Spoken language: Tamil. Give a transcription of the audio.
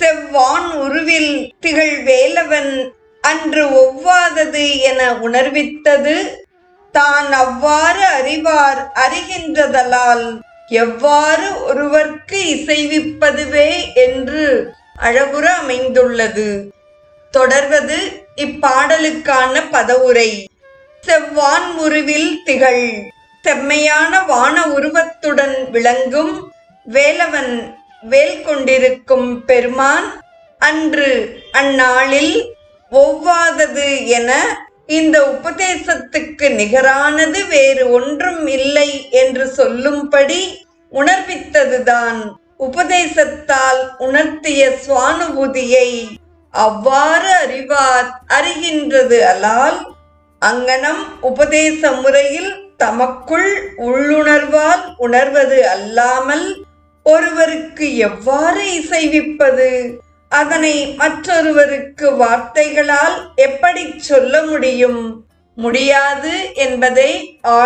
செவ்வான் உருவில் திகழ் வேலவன் அன்று ஒவ்வாதது என உணர்வித்தது. தான் அவ்வாறு அறிவார் அறிகின்றதலால் எவ்வாறு ஒருவர்க்கு இசைவிப்பதுவே என்று அழகுற அமைந்துள்ளது. தொடர்வது இப்பாடலுக்கான பதவுரை. செவ்வான் உருவில் திகழ். செம்மையான வான உருவத்துடன் விளங்கும் வேலவன் வேல் கொண்டிருக்கும் பெருமான் அன்று அந்நாளில் ஒவ்வாதது என இந்த உபதேசத்துக்கு நிகரானது வேறு ஒன்றும் இல்லை என்று சொல்லும்படி உணர்வித்ததுதான். உபதேசத்தால் உணர்த்திய சுவானுபூதியை அவ்வாறு அறிவார் அறிகின்றது அலால் அங்கனம் உபதேச முறையில் தமக்குள் உள்ளுணர்வால் உணர்வது அல்லாமல் ஒருவருக்கு எவ்வாறு இசைவிப்பது? அதனை மற்றொருவருக்கு வார்த்தைகளால் எப்படி சொல்ல முடியும்? முடியாது என்பதை ஆழ்